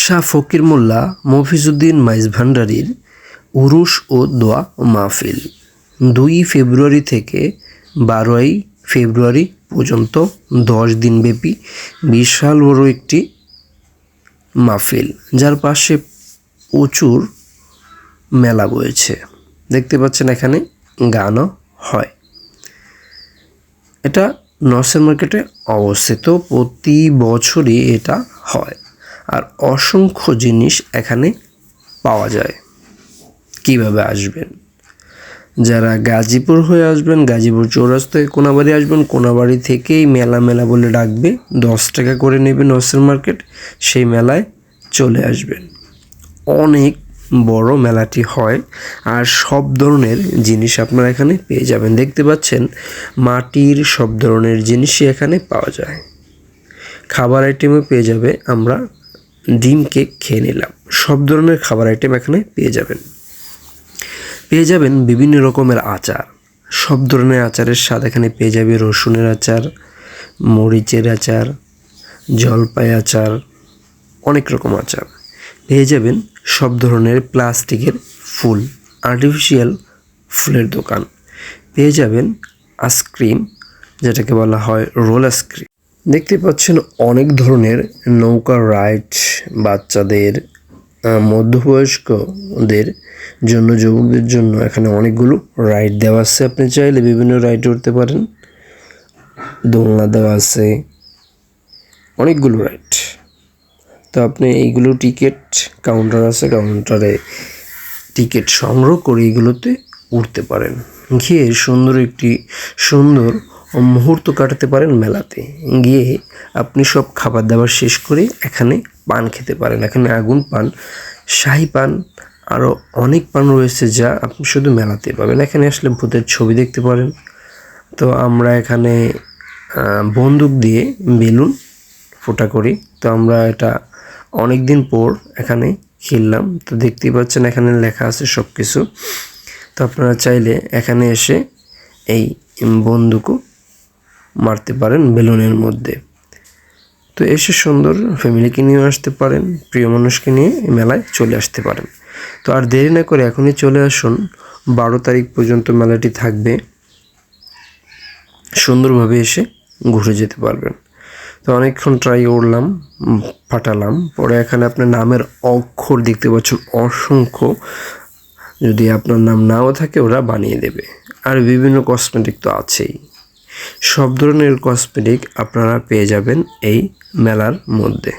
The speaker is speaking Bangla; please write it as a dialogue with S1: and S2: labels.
S1: শাহ ফকির মোল্লা, মফিজুদ্দিন মাইজ ভান্ডারীর উরুশ ও দোয়া মাহফিল। দুই ফেব্রুয়ারি থেকে বারোই ফেব্রুয়ারি পর্যন্ত দশ দিনব্যাপী বিশাল বড় একটি মাহফিল, যার পাশে প্রচুর মেলা বয়েছে। দেখতে পাচ্ছেন এখানে গানও হয়। এটা নরসেন মার্কেটে অবস্থিত। প্রতি বছরই এটা হয়। আর অসংখ্য জিনিস এখানে পাওয়া যায়। কীভাবে আসবেন? যারা গাজীপুর হয়ে আসবেন, গাজীপুর চৌরাস্তায় কোনাবাড়ি আসবেন, কোনাবাড়ি থেকেই মেলা মেলা বলে ডাকবে। দশ টাকা করে নেবেন নরসেন মার্কেট, সেই মেলায় চলে আসবেন। অনেক বড় মেলাটি হয় আর সব ধরনের জিনিস আপনারা এখানে পেয়ে যাবেন। দেখতে পাচ্ছেন মাটির সব ধরনের জিনিসই এখানে পাওয়া যায়। খাবার আইটেমও পেয়ে যাবে আমরা ডিম কেক খেয়ে নিলাম। সব ধরনের খাবার আইটেম এখানে পেয়ে যাবেন। পেয়ে যাবেন বিভিন্ন রকমের আচার। সব ধরনের আচারের স্বাদ এখানে পেয়ে যাবে। রসুনের আচার, মরিচের আচার, জলপাই আচার, অনেক রকম আচার। পেয়ে যাবেন সব ধরনের প্লাস্টিকের ফুল আর্টিফিশিয়াল ফুলের দোকান। পেয়ে যাবেন আইসক্রিম যেটাকে বলা হয় রোল আইসক্রিম দেখতে পাচ্ছেন অনেক ধরনের নৌকা রাইড বাচ্চাদের মধ্যবয়স্কদের জন্য, যুবকদের জন্য এখানে অনেকগুলো রাইড দেওয়া আছে। আপনি চাইলে বিভিন্ন রাইড উঠতে পারেন। দোলনা দেওয়া আছে। অনেকগুলো রাইড তো আপনি এইগুলো টিকিট কাউন্টার আছে কাউন্টারে টিকিট সংগ্রহ করে এগুলোতে উঠতে পারেন। গিয়ে সুন্দর একটি সুন্দর মুহূর্ত কাটাতে পারেন মেলাতে। গিয়ে আপনি সব খাবার দাবার শেষ করে এখানে পান খেতে পারেন। এখানে আগুন পান, শাহি পান আরও অনেক পান রয়েছে যা আপনি শুধু মেলাতে পাবেন। এখানে আসলে ভূতের ছবি দেখতে পারেন। তো আমরা এখানে বন্দুক দিয়ে বেলুন ফোটা করি। তো আমরা এটা অনেক দিন পর এখানে খেললাম। তো দেখতেই পাচ্ছেন এখানে লেখা আছে সব কিছু তো আপনারা চাইলে এখানে এসে এই বন্দুকও মারতে পারেন বেলুনের মধ্যে। তো এসে সুন্দর ফ্যামিলিকে নিয়ে আসতে পারেন, প্রিয় মানুষকে নিয়ে মেলায় চলে আসতে পারেন। তো আর দেরি না করে এখনই চলে আসুন। বারো তারিখ পর্যন্ত মেলাটি থাকবে। সুন্দরভাবে এসে ঘুরে যেতে পারবেন। তো অনেকক্ষণ ট্রাই করলাম, ফাটালাম। পরে এখানে আপনার নামের অক্ষর দেখতে পাচ্ছেন, অসংখ্য। যদি আপনার নাম নাও থাকে, ওরা বানিয়ে দেবে। আর বিভিন্ন কসমেটিক তো আছেই। সব ধরনের কসমেটিক আপনারা পেয়ে যাবেন এই মেলার মধ্যে।